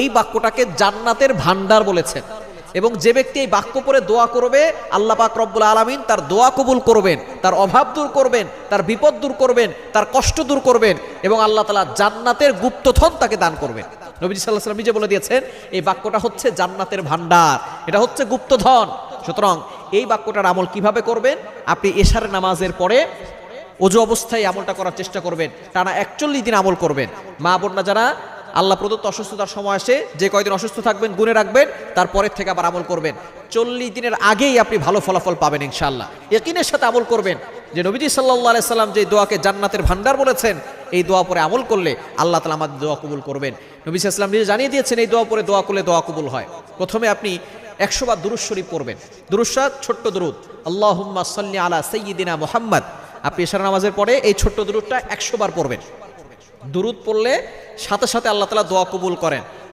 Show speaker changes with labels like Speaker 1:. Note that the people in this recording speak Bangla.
Speaker 1: এই বাক্যটাকে জান্নাতের ভান্ডার বলেছেন। এবং যে ব্যক্তি এই বাক্য পরে দোয়া করবে, আল্লাহ পাক রব্বুল আলমিন তার দোয়া কবুল করবেন, তার অভাব দূর করবেন, তার বিপদ দূর করবেন, তার কষ্ট দূর করবেন এবং আল্লাহ তালা জান্নাতের গুপ্তধন তাকে দান করবেন। নবীজি সাল্লাহ সাল্লাম নিজে বলে দিয়েছেন, এই বাক্যটা হচ্ছে জান্নাতের ভান্ডার এটা হচ্ছে গুপ্তধন। সুতরাং এই বাক্যটার আমল কীভাবে করবেন? আপনি এশার নামাজের পরে অজু অবস্থায় আমলটা করার চেষ্টা করবেন, টানা একচল্লিশ দিন আমল করবেন। মা বোনরা যারা আল্লাহ প্রদত্ত অসুস্থতার সময় আসে, যে কয়দিন অসুস্থ থাকবেন, গুনে রাখবেন, তারপরের থেকে আবার আমল করবেন। চল্লিশ দিনের আগেই আপনি ভালো ফলাফল পাবেন ইনশাল্লাহ একিনের সাথে আমল করবেন। যে নবীজি সাল্লাহ সাল্লাম যে দোয়াকে জান্নাতের ভান্ডার বলেছেন, এই দোয়া পরে আমল করলে আল্লাহ তালা আমাদের দোয়া কবুল করবেন। নবী ইসলাম নিজে জানিয়ে দিয়েছেন, এই দোয়া পরে দোয়া করলে দোয়া কবুল হয়। প্রথমে আপনি একশো বার দুরুজ শরীফ পড়বেন। দুরুসাদ ছোট্ট দুরুদ। আল্লাহ সাল্লি আলা সৈয়দিনা মোহাম্মদ। আপনি এশার নামাজের পরে এই ছোট্ট দুরুদটা একশো বার পড়বেন। দুরুদ পড়লে সাথে সাথে আল্লাহ তালা দোয়া কবুল করেন।